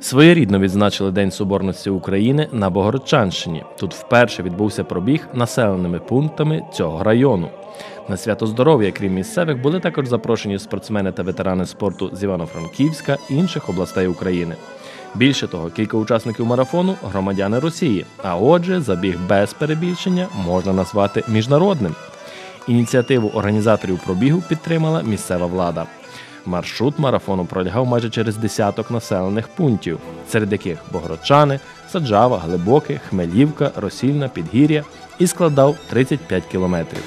Своєрідно відзначили День Соборності України на Богородчанщині. Тут вперше відбувся пробіг населеними пунктами цього району. На свято здоров'я, крім місцевих, були також запрошені спортсмени та ветерани спорту з Івано-Франківська і інших областей України. Більше того, кілька учасників марафону громадяни Росії. А отже, забіг без перебільшення можна назвати міжнародним. Ініціативу організаторів пробігу підтримала місцева влада. Маршрут марафону пролягав майже через десяток населених пунктів, серед яких Богородчани, Саджава, Глибоке, Хмелівка, Росільна, Підгір'я і складав 35 кілометрів.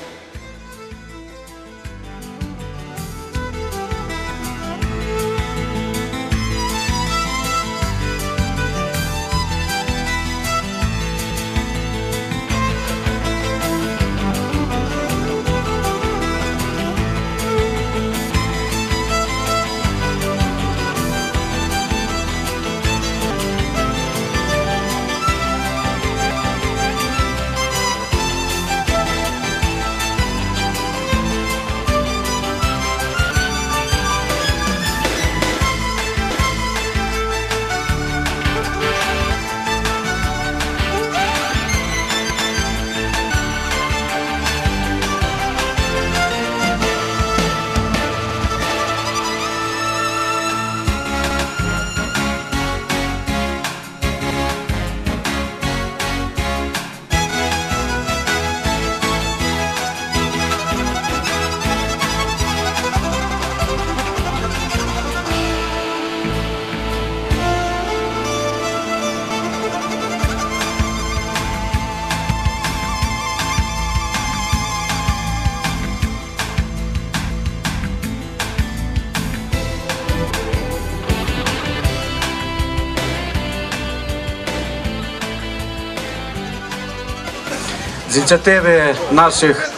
З ініціативи наших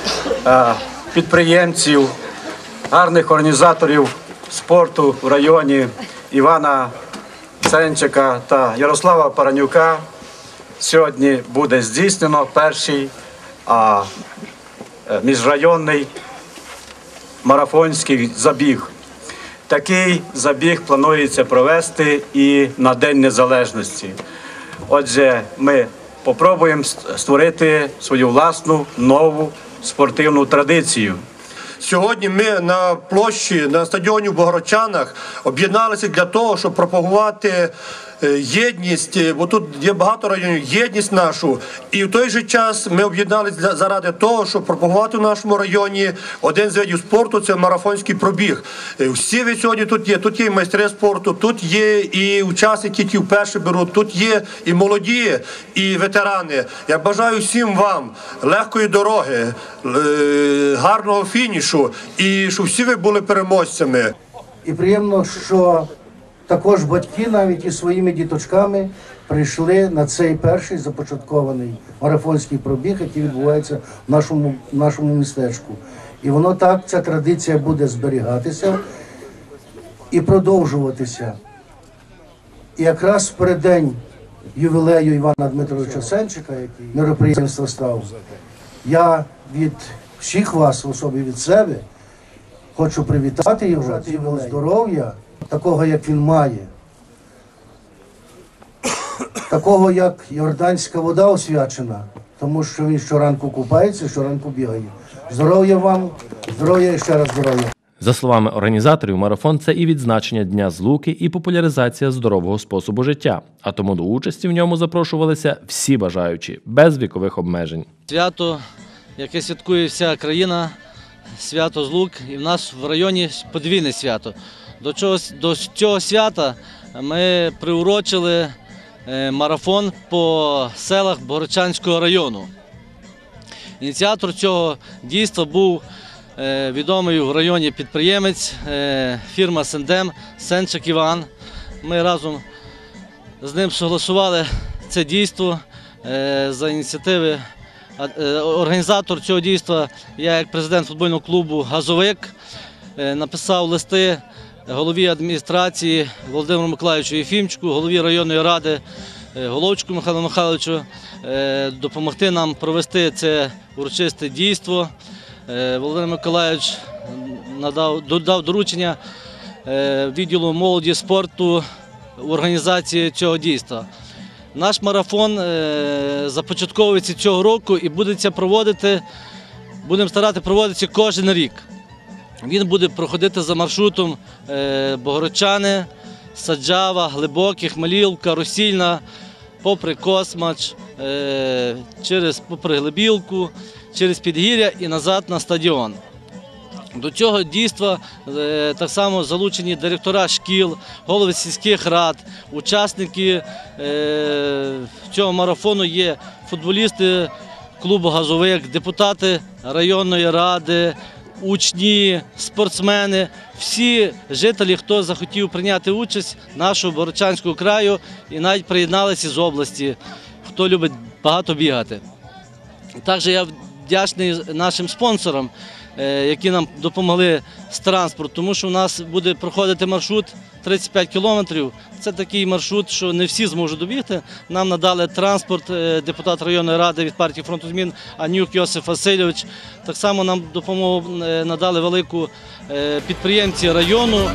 е, підприємців, гарних організаторів спорту в районі Івана Сенчика та Ярослава Паранюка сьогодні буде здійснено перший е, міжрайонний марафонський забіг. Такий забіг планується провести і на День Незалежності. Отже, ми попробуємо створити свою власну нову спортивну традицію. Сьогодні ми на площі на стадіоні в Богородчанах об'єдналися для того, щоб пропагувати єдність, е, бо тут є багато районів, єдність нашу. І в той же час ми об'єдналися заради того, щоб пропагувати в нашому районі один з видів спорту це марафонський пробіг. Е, Всі ви сьогодні тут є. Тут є і майстри спорту, тут є і учасники, які вперше беруть, тут є і молоді, і ветерани. Я бажаю всім вам легкої дороги, е, гарного фінішу і щоб всі ви були переможцями. І приємно, що також батьки навіть із своїми діточками прийшли на цей перший започаткований марафонський пробіг, який відбувається в нашому, в нашому містечку. І воно так, ця традиція буде зберігатися і продовжуватися. І якраз в переддень ювілею Івана Дмитровича Сенчика, який мероприємство став, я від всіх вас, в від себе, Хочу привітати його здоров'я, такого, як він має. Такого, як Йорданська вода освячена, тому що він щоранку купається, щоранку бігає. Здоров'я вам, здоров'я і ще раз здоров'я. За словами організаторів, марафон це і відзначення дня злуки, і популяризація здорового способу життя. А тому до участі в ньому запрошувалися всі бажаючі без вікових обмежень. Свято, яке святкує вся країна, свято Злук, і в нас в районі подвійне свято. До цього, до цього свята ми приурочили е, марафон по селах Богородчанського району. Ініціатор цього дійства був е, відомий в районі підприємець, е, фірма Сендем Сенчик Іван. Ми разом з ним согласували це дійство за ініціативи. Організатор цього дійства, я як президент футбольного клубу Газовик, написав листи голові адміністрації Володимиру Миколаївичу Єфімчику, голові районної ради е, Головчику Михайлу Михайловичу е, допомогти нам провести це урочисте дійство. Е, Володимир Миколаївич додав доручення відділу молоді спорту в організації цього дійства. Наш марафон започатковується цього року і будеться проводити, будемо старати проводитися кожен рік. Він буде проходити за маршрутом е, Богородчани, Саджава, Глибоке, Хмелівка, Росільна, попри Космач, е, через попри Глибілку, через Підгір'я і назад на стадіон. До цього дійства е, так само залучені директора шкіл, голови сільських рад, учасники цього марафону є футболісти клубу Газовик, депутати районної ради, учні, спортсмени, всі жителі, хто захотів прийняти участь нашого Борочанського краю і навіть приєдналися з області, хто любить багато бігати. Також я вдячний нашим спонсорам, е, які нам допомогли з транспортом, тому що у нас буде проходити маршрут 35 кілометрів. Це такий маршрут, що не всі зможуть добігти. Нам надали транспорт е, депутат районної ради від партії фронту змін Анюк Йосиф Васильович. Так само нам допомогу е, надали велику е, підприємці району.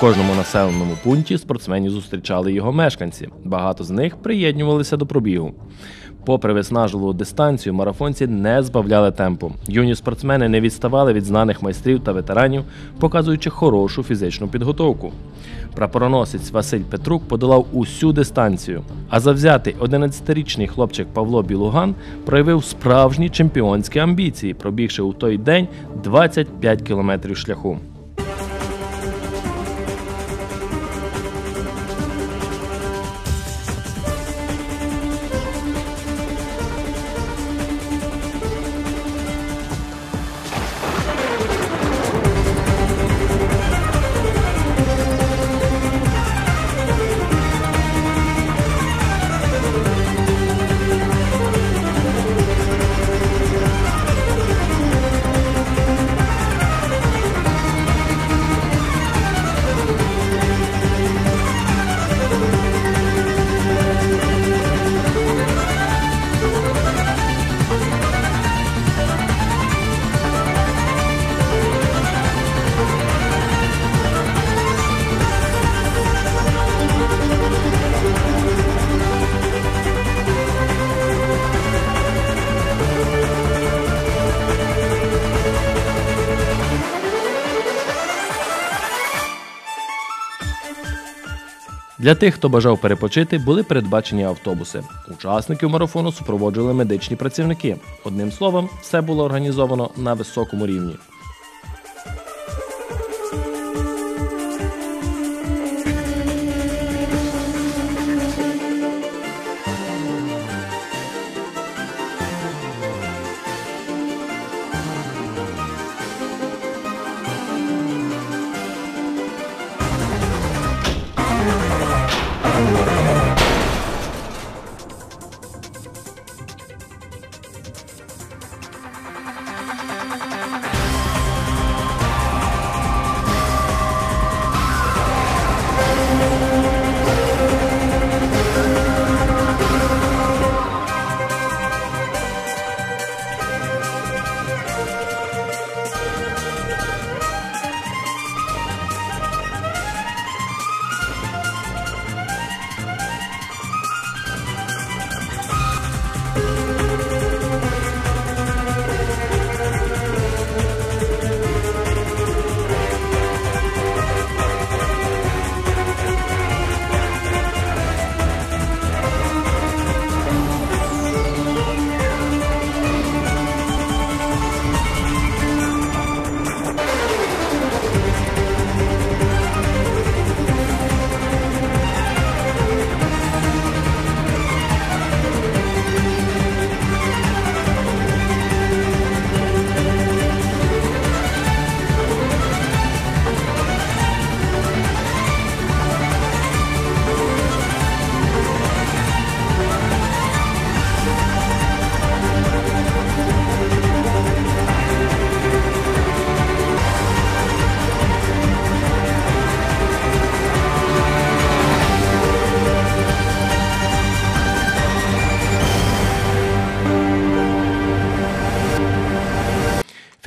Кожному населеному пункті спортсменів зустрічали його мешканці. Багато з них приєднувалися до пробігу. Попри виснажливу дистанцію, марафонці не збавляли темпу. Юні спортсмени не відставали від знаних майстрів та ветеранів, показуючи хорошу фізичну підготовку. Прапороносець Василь Петрук подолав усю дистанцію, а завзятий 11-річний хлопчик Павло Білуган проявив справжні чемпіонські амбіції, пробігши у той день 25 кілометрів шляху. Для тих, хто бажав перепочити, були передбачені автобуси. Учасників марафону супроводжували медичні працівники. Одним словом, все було організовано на високому рівні.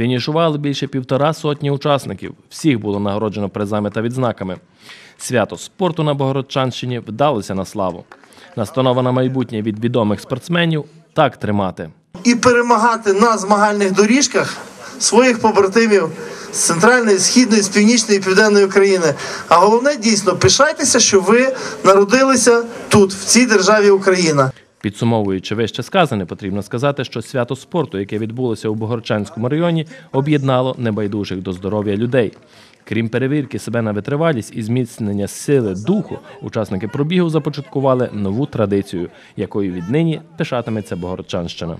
Фінішували більше півтора сотні учасників. Всіх було нагороджено призами та відзнаками. Свято спорту на Богородчанщині вдалося на славу. Настанова на майбутнє від відомих спортсменів так тримати. і перемагати на змагальних доріжках своїх побратимів з центральної, східної, з північної і південної України. А головне дійсно пишайтеся, що ви народилися тут, в цій державі Україна. Підсумовуючи вище сказане, потрібно сказати, що свято спорту, яке відбулося у Богорчанському районі, об'єднало небайдужих до здоров'я людей. Крім перевірки себе на витривалість і зміцнення сили духу, учасники пробігу започаткували нову традицію, якою віднині пишатиметься Богородчанщина.